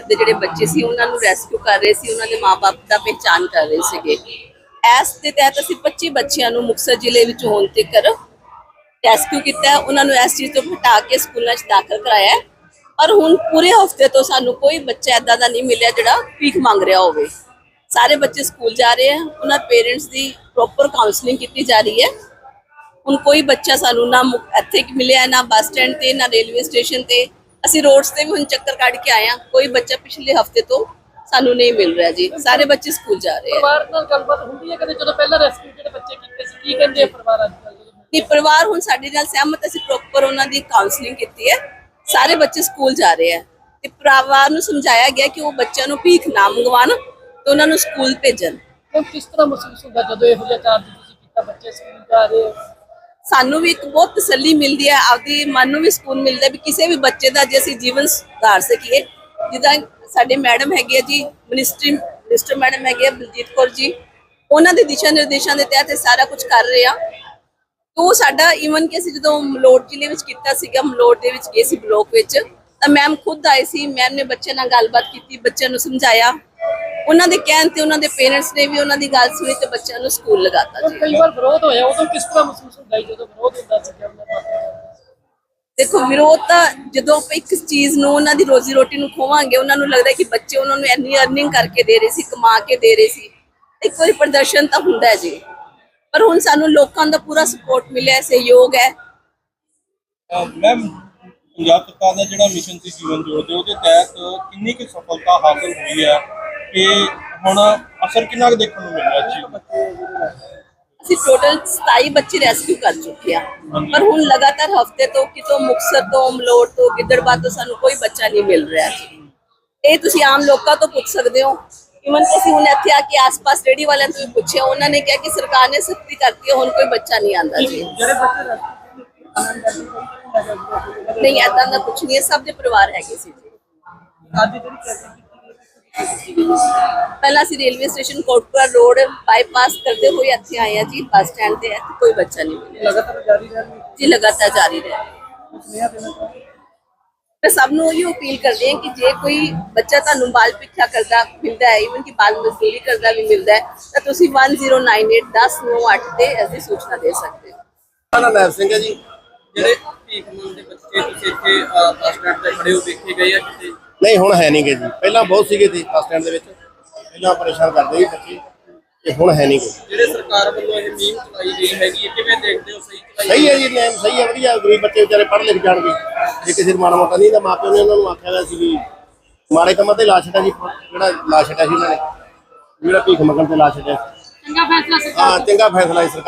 ਦੇ ਜਿਹੜੇ ਬੱਚੇ ਸੀ, ਉਹਨਾਂ ਨੂੰ ਰੈਸਕਿਊ ਕਰ ਰਹੇ ਸੀ, ਉਹਨਾਂ ਦੇ ਮਾਪੇ ਦਾ ਪਹਿਚਾਨ ਕਰ ਰਹੇ ਸੀਗੇ। ਐਸ ਦੇ ਤਹਿਤ ਅਸੀਂ 25 ਬੱਚਿਆਂ ਨੂੰ ਮੁਕਤਸਰ ਜ਼ਿਲ੍ਹੇ ਵਿੱਚ ਹੋਣ ਤੱਕ ਰੈਸਕਿਊ ਕੀਤਾ ਉਹਨਾਂ ਨੂੰ ਇਸ ਚੀਜ਼ ਤੋਂ ਹਟਾ ਕੇ ਸਕੂਲਾਂ 'ਚ ਦਾਖਲ ਕਰਾਇਆ ਪਰ ਹੁਣ ਪੂਰੇ ਹਫ਼ਤੇ ਤੋਂ ਸਾਨੂੰ ਕੋਈ ਬੱਚਾ ਐਦਾਂ ਦਾ ਨਹੀਂ ਮਿਲਿਆ ਜਿਹੜਾ ਭੀਖ ਮੰਗ ਰਿਹਾ ਹੋਵੇ। ਸਾਰੇ ਬੱਚੇ ਸਕੂਲ ਜਾ ਰਹੇ ਆ ਉਹਨਾਂ ਪੇਰੈਂਟਸ ਦੀ ਪ੍ਰੋਪਰ ਕਾਉਂਸਲਿੰਗ ਕੀਤੀ ਜਾ ਰਹੀ ਹੈ। ਹੁਣ ਕੋਈ ਬੱਚਾ ਸਾਨੂੰ ਨਾ ਮੁ- ਇੱਥੇ ਮਿਲਿਆ, ਨਾ ਬੱਸ ਸਟੈਂਡ ਤੇ, ਨਾ ਰੇਲਵੇ ਸਟੇਸ਼ਨ ਤੇ ਅਸੀਂ ਰੋਡਸ ਤੇ ਵੀ ਹੁਣ ਚੱਕਰ ਕੱਢ ਕੇ ਆਏ ਹਾਂ। ਕੋਈ ਬੱਚਾ ਪਿਛਲੇ ਹਫ਼ਤੇ ਤੋਂ ਸਾਨੂੰ ਨਹੀਂ ਮਿਲ ਰਿਹਾ ਜੀ। ਸਾਰੇ ਬੱਚੇ ਸਕੂਲ ਜਾ ਰਹੇ ਆ। ਪਰਿਵਾਰ ਨਾਲ ਗੱਲਬਾਤ ਹੁੰਦੀ ਹੈ ਕਦੇ? ਜਦੋਂ ਪਹਿਲਾਂ ਰੈਸਕਿਊ ਜਿਹੜੇ ਬੱਚੇ ਕੀਤੇ ਸੀ ਕੀ ਕਹਿੰਦੇ ਆ ਪਰਿਵਾਰ ਅੱਜ ਕੱਲ੍ਹ? ਜਦੋਂ ਕਿ ਪਰਿਵਾਰ ਹੁਣ ਸਾਡੇ ਨਾਲ ਸਹਿਮਤ ਅਸੀਂ ਪ੍ਰੋਪਰ ਉਹਨਾਂ ਦੀ ਕਾਉਂਸਲਿੰਗ ਕੀਤੀ ਹੈ। ਸਾਰੇ ਬੱਚੇ ਸਕੂਲ ਜਾ ਰਹੇ ਆ। ਤੇ ਪਰਿਵਾਰ ਨੂੰ ਸਮਝਾਇਆ ਗਿਆ ਕਿ ਉਹ ਬੱਚਿਆਂ ਨੂੰ ਭੀਖ ਨਾ ਮੰਗਵਾਉਣ ਤੇ ਉਹਨਾਂ ਨੂੰ ਸਕੂਲ ਭੇਜਣ। ਹੁਣ ਕਿਸ ਤਰ੍ਹਾਂ ਮਹਿਸੂਸ ਹੁੰਦਾ ਜਦੋਂ ਇਹੋ ਜਿਹਾ ਕਾਰਜ ਤੁਸੀਂ ਕੀਤਾ? ਬੱਚੇ ਸਕੂਲ ਜਾ ਰਹੇ ਆ। ਸਾਨੂੰ ਵੀ ਇੱਕ ਬਹੁਤ ਤਸੱਲੀ ਮਿਲਦੀ ਹੈ, ਆਪਦੀ ਮਨ ਨੂੰ ਵੀ ਸਕੂਨ ਮਿਲਦਾ ਵੀ ਕਿਸੇ ਵੀ ਬੱਚੇ ਦਾ ਜੇ ਅਸੀਂ ਜੀਵਨ ਸੁਧਾਰ ਸਕੀਏ। ਜਿੱਦਾਂ ਸਾਡੇ ਮੈਡਮ ਹੈਗੇ ਆ ਜੀ, ਮਿਨਿਸਟਰੀ, ਮਿਨਿਸਟਰ ਮੈਡਮ ਹੈਗੇ ਆ ਬਲਜੀਤ ਕੌਰ ਜੀ, ਉਹਨਾਂ ਦੇ ਦਿਸ਼ਾ ਨਿਰਦੇਸ਼ਾਂ ਦੇ ਤਹਿਤ ਸਾਰਾ ਕੁਝ ਕਰ ਰਹੇ ਆ। ਤੋ ਸਾਡਾ ਈਵਨ ਕਿ ਅਸੀਂ ਜਦੋਂ ਮਲੋਟ ਜ਼ਿਲ੍ਹੇ ਵਿੱਚ ਕੀਤਾ ਸੀਗਾ, ਮਲੋਟ ਦੇ ਵਿੱਚ ਗਏ ਸੀ ਬਲੋਕ ਵਿੱਚ, ਤਾਂ ਮੈਮ ਖੁਦ ਆਏ ਸੀ, ਮੈਮ ਨੇ ਬੱਚਿਆਂ ਨਾਲ ਗੱਲਬਾਤ ਕੀਤੀ, ਬੱਚਿਆਂ ਨੂੰ ਸਮਝਾਇਆ। ਉਹਨਾਂ ਦੇ ਕਹਿਣ ਤੇ ਉਹਨਾਂ ਦੇ ਪੇਰੈਂਟਸ ਨੇ ਵੀ ਉਹਨਾਂ ਦੀ ਗੱਲ ਸੁਣੀ ਤੇ ਬੱਚਿਆਂ ਨੂੰ ਸਕੂਲ ਲਗਾਤਾ ਜੀ। ਕਈ ਵਾਰ ਵਿਰੋਧ ਹੋਇਆ ਉਦੋਂ ਕਿਸ ਤਰ੍ਹਾਂ ਮਹਿਸੂਸ ਹੁੰਦਾ ਸੀ ਜਦੋਂ ਵਿਰੋਧ ਹੁੰਦਾ ਸੀ ਕਿ ਉਹਨਾਂ ਦਾ ਦੇਖੋ ਵਿਰੋਧ ਤਾਂ ਜਦੋਂ ਆਪਾਂ ਇੱਕ ਚੀਜ਼ ਨੂੰ ਉਹਨਾਂ ਦੀ ਰੋਜ਼ੀ ਰੋਟੀ ਨੂੰ ਖੋਵਾਂਗੇ ਉਹਨਾਂ ਨੂੰ ਲੱਗਦਾ ਕਿ ਬੱਚੇ ਉਹਨਾਂ ਨੂੰ ਇੰਨੀ ਅਰਨਿੰਗ ਕਰਕੇ ਦੇ ਰਹੇ ਸੀ ਕਮਾ ਕੇ ਦੇ ਰਹੇ ਸੀ। ਇੱਕ ਵਾਰੀ ਪ੍ਰਦਰਸ਼ਨ ਤਾਂ ਹੁੰਦਾ ਹੈ ਜੀ। ਪਰ ਹੁਣ ਸਾਨੂੰ ਲੋਕਾਂ ਦਾ ਪੂਰਾ ਸਪੋਰਟ ਮਿਲਿਆ ਹੈ ਸਹਿਯੋਗ ਹੈ। ਮੈਮ ਪੰਜਾਬ ਸਰਕਾਰ ਦਾ ਜਿਹੜਾ ਮਿਸ਼ਨ ਸੀ ਜੀਵਨ ਜੋੜਦੇ ਉਹਦੇ ਤਹਿਤ ਕਿੰਨੀ ਕੁ ਸਫਲਤਾ ਹਾਸਲ ਹੋਈ ਹੈ? ਕਿ ਹੁਣ ਅਸਰ ਕਿੰਨਾ ਕੁ ਦੇਖਣ ਨੂੰ ਮਿਲ ਰਿਹਾ ਇਸ ਚੀਜ਼ ਦਾ? ਅਸੀਂ ਟੋਟਲ 27 ਬੱਚੇ ਰੈਸਕਿਊ ਕਰ ਚੁੱਕੇ ਆ ਪਰ ਹੁਣ ਲਗਾਤਾਰ ਹਫ਼ਤੇ ਤੋਂ ਕਿਤੋਂ ਮੁਕਸਰ ਤੋਂ ਮਲੋਟ ਤੋਂ ਗਿੱਦੜਬਾਦ ਤੋਂ ਸਾਨੂੰ ਕੋਈ ਬੱਚਾ ਨਹੀਂ ਮਿਲ ਰਿਹਾ। ਜੀ ਇਹ ਤੁਸੀਂ ਆਮ ਲੋਕਾਂ ਤੋਂ ਪੁੱਛ ਸਕਦੇ ਹੋ। ਇਵਨ ਅਸੀਂ ਹੁਣ ਇੱਥੇ ਆ ਕੇ ਆਸ-ਪਾਸ ਰੇੜੀ ਵਾਲਿਆਂ ਤੋਂ ਵੀ ਪੁੱਛਿਆ ਉਹਨਾਂ ਨੇ ਕਿਹਾ ਕਿ ਸਰਕਾਰ ਨੇ ਸਖਤੀ ਕਰਤੀ ਹੈ ਹੁਣ ਕੋਈ ਬੱਚਾ ਨਹੀਂ ਆਂਦਾ ਜੀ। ਨਹੀਂ ਏਦਾਂ ਦਾ ਕੁਝ ਨਹੀਂ ਹੈ ਸਭ ਦੇ ਪਰਿਵਾਰ ਹੈਗੇ ਸੀ ਜੀ। ਅੱਜ ਜਿਹੜੀ ਪਹਿਲਾਂ ਅਸੀਂ railway station Kotpura road bypass ਕਰਦੇ ਹੋਏ ਇੱਥੇ ਆਏ ਆ ਜੀ ਬੱਸ ਸਟੈਂਡ ਤੇ ਇੱਥੇ ਕੋਈ ਬੱਚਾ ਨਹੀਂ ਮਿਲਿਆ ਲਗਾਤਾਰ ਜਾਰੀ ਰਹਿਣੀ ਜੀ ਲਗਾਤਾਰ ਜਾਰੀ ਰਹੇ ਸੁਨੇਹਾ ਦੇਣਾ ਚਾਹੁੰਦੇ ਮੈਂ ਸਭ ਨੂੰ ਇਹ ਅਪੀਲ ਕਰਦੇ ਹਾਂ ਕਿ ਜੇ ਕੋਈ ਬੱਚਾ ਤੁਹਾਨੂੰ ਬਾਲ ਪਿੱਛਾ ਕਰਦਾ ਮਿਲਦਾ ਹੈ ਇਵਨ ਕਿ ਬਾਲ ਮਜ਼ਦੂਰੀ ਕਰਦਾ ਵੀ ਮਿਲਦਾ ਹੈ ਤਾਂ ਤੁਸੀਂ 1098 1098 ਤੇ ਅਸੀਂ ਸੂਚਨਾ ਦੇ ਸਕਦੇ ਹੋ ਮੇਰਾ ਨਾਮ ਨੈਬ ਸਿੰਘ ਹੈ ਜੀ ਜਿਹੜੇ ਭੀਖ ਮੰਗਦੇ ਬੱਚੇ ਤੁਸੀਂ ਇੱਥੇ ਅਹ, ਬੱਸ ਸਟੈਂਡ ਤੇ ਖੜੇ ਹੋ ਵੇਖੇ ਗਏ ਆ ਕਿਤੇ? ਨਹੀਂ ਹੁਣ ਹੈ ਨਹੀਂਗੇ ਜੀ। ਪਹਿਲਾਂ ਬਹੁਤ ਸੀਗੇ ਜੀ ਬੱਸ ਸਟੈਂਡ ਦੇ ਵਿੱਚ। ਪਹਿਲਾਂ ਪਰੇਸ਼ਾਨ ਕਰਦੇ ਸੀ ਬੱਚੇ ਤੇ ਹੁਣ ਹੈ ਨਹੀਂਗੇ ਜਿਹੜੇ ਸਰਕਾਰ ਵੱਲੋਂ ਇਹ ਮੁਹਿੰਮ ਚਲਾਈ ਗਈ ਹੈਗੀ ਹੈ ਕਿਵੇਂ ਦੇਖਦੇ ਹੋ? ਸਹੀ ਚਲਾਈ ਸਹੀ ਹੈ ਜੀ ਨਿਯਮ ਸਹੀ ਹੈ ਵਧੀਆ। ਗਰੀਬ ਬੱਚੇ ਵਿਚਾਰੇ ਪੜ੍ਹ ਲਿਖ ਜਾਣਗੇ। ਜੇ ਕਿਸੇ ਨੂੰ ਮਾੜਾ ਮੋਟਾ ਨਹੀਂ ਤਾਂ ਮਾਪਿਆਂ ਨੇ ਉਹਨਾਂ ਨੂੰ ਆਖਿਆ ਹੋਇਆ ਸੀ ਵੀ ਮਾੜੇ ਕੰਮਾਂ ਤੇ ਲਾ ਛੱਡਿਆ ਜੀ ਜਿਹੜਾ ਲਾ ਛੱਡਿਆ ਸੀ ਉਹਨਾਂ ਨੇ। ਜਿਹੜਾ ਭੀਖ ਮੰਗਣ ਤੇ ਲਾ ਛੱਡਿਆ ਚੰਗਾ ਫੈਸਲਾ ਹਾਂ ਚੰਗਾ ਫੈਸਲਾ ਹੈ ਸਰਕਾਰ